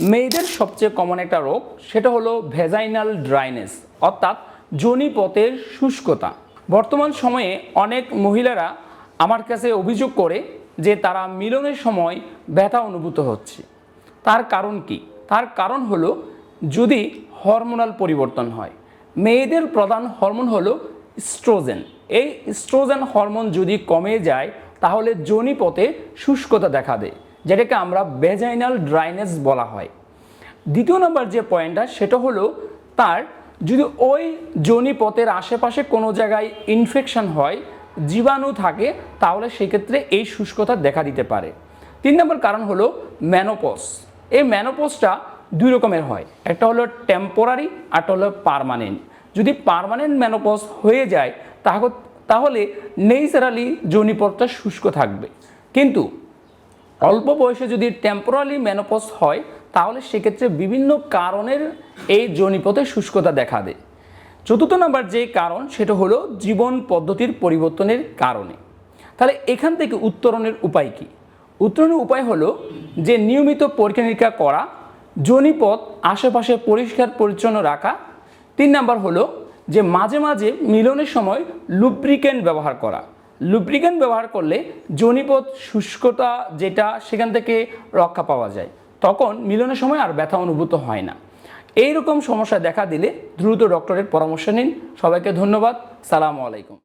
মেয়েদের সবচেয়ে কমন একটা রোগ, সেটা হলো ভেজাইনাল ড্রাইনেস অর্থাৎ যোনিপথের শুষ্কতা। বর্তমান সময়ে অনেক মহিলারা আমার কাছে অভিযোগ করে যে তারা মিলনের সময় ব্যথা অনুভূত হচ্ছে। তার কারণ কি? তার কারণ হলো যদি হরমোনাল পরিবর্তন হয়। মেয়েদের প্রধান হরমোন হলো স্ট্রোজেন এই স্ট্রোজেন হরমোন যদি কমে যায়, তাহলে যোনিপথে শুষ্কতা দেখা দেয়। যেটাকে আমরা ভেজাইনাল ড্রাইনেস বলা হয়। দ্বিতীয় নম্বর যে পয়েন্টটা সেটা হলো তার যদি ওই যোনিপথের আশেপাশে কোনো জায়গায় ইনফেকশন হয়, জীবাণু থাকে, তাহলে সেক্ষেত্রে এই শুষ্কতা দেখা দিতে পারে। তিন নম্বর কারণ হলো ম্যানোপস এই ম্যানোপসটা দুই রকমের হয়। একটা হলো টেম্পোরারি আরটা হলো পারমানেন্ট যদি পারমানেন্ট ম্যানোপস হয়ে যায় তাহ- তাহলে নেচারালি যৌনিপথটা শুষ্ক থাকবে। কিন্তু অল্প বয়সে যদি টেম্পোরালি মেনোপজ হয়, তাহলে সেক্ষেত্রে বিভিন্ন কারণের এই যৌনিপথে শুষ্কতা দেখা দেয়। চতুর্থ নাম্বার যে কারণ, সেটা হলো জীবন পদ্ধতির পরিবর্তনের কারণে। তাহলে এখান থেকে উত্তরণের উপায় কি? উত্তরণের উপায় হলো যে নিয়মিত পরীক্ষা নিরীক্ষা করা যৌনিপথ আশেপাশে পরিষ্কার পরিচ্ছন্ন রাখা। তিন নাম্বার হলো যে মাঝে মাঝে মিলনের সময় লুব্রিকেন্ট ব্যবহার করা। লুব্রিকেন্ট ব্যবহার করলে জনিপথ, শুষ্কতা যেটা সেখান থেকে রক্ষা পাওয়া যায়, তখন মিলনের সময় আর ব্যথা অনুভূত হয় না। এইরকম সমস্যা দেখা দিলে দ্রুত ডক্টরের পরামর্শ নিন। সবাইকে ধন্যবাদ। সালাম আলাইকুম।